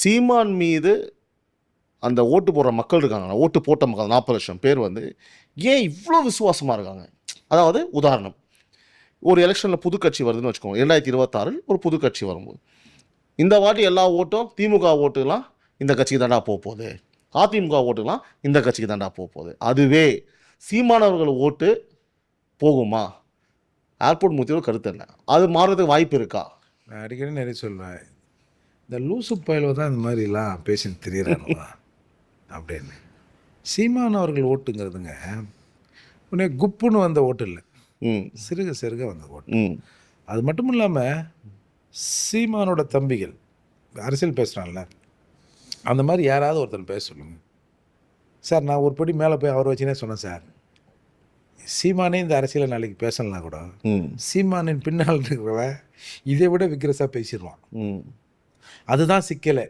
சீமான் மீது அந்த ஓட்டு போடுற மக்கள் இருக்காங்க. ஓட்டு போட்ட மக்கள் நாற்பது லட்சம் பேர் வந்து ஏன் இவ்வளோ விசுவாசமாக இருக்காங்க? அதாவது உதாரணம். ஒரு எலெக்ஷனில் புது கட்சி வருதுன்னு வச்சுக்கோங்க. ரெண்டாயிரத்தி இருபத்தாறில் ஒரு புது கட்சி வரும்போது. இந்த வாட்டி எல்லா ஓட்டும் திமுக ஓட்டுலாம் இந்த கட்சிக்கு தாண்டா போக போகுது. அதிமுக ஓட்டுலாம் இந்த கட்சிக்கு தாண்டா போக போகுது. அதுவே சீமானவர்கள் ஓட்டு போகுமா? ஏர்போர்ட் மூத்தியோட கருத்து என்ன? அது மாறுறதுக்கு வாய்ப்பு இருக்கா? நான் அடிக்கடி நிறைய சொல்லுவேன் இந்த லூசு பயலுவ தான் இந்த மாதிரிலாம் பேசின்னு தெரியுறானுவா அப்படின்னு. சீமான் அவர்கள் ஓட்டுங்கிறதுங்க உடனே குப்புன்னு வந்த ஓட்டு இல்லை. ம். சிறுக சிறுக வந்த ஓட்டு. அது மட்டும் இல்லாமல் சீமானோட தம்பிகள் அரசியல் பேசுகிறான்ல அந்த மாதிரி யாராவது ஒருத்தர் பேச சொல்லுங்க. சார் நான் ஒரு படி மேலே போய் அவரை வச்சுனே சொன்னேன் சார். சீமானே இந்த அரசியலை நாளைக்கு பேசலனா கூட ம். சீமானின் பின்னால் இருக்கிறவன் இதை விட விக்ரஸாக பேசிடுவான். ம். அதுதான் சிக்கலை.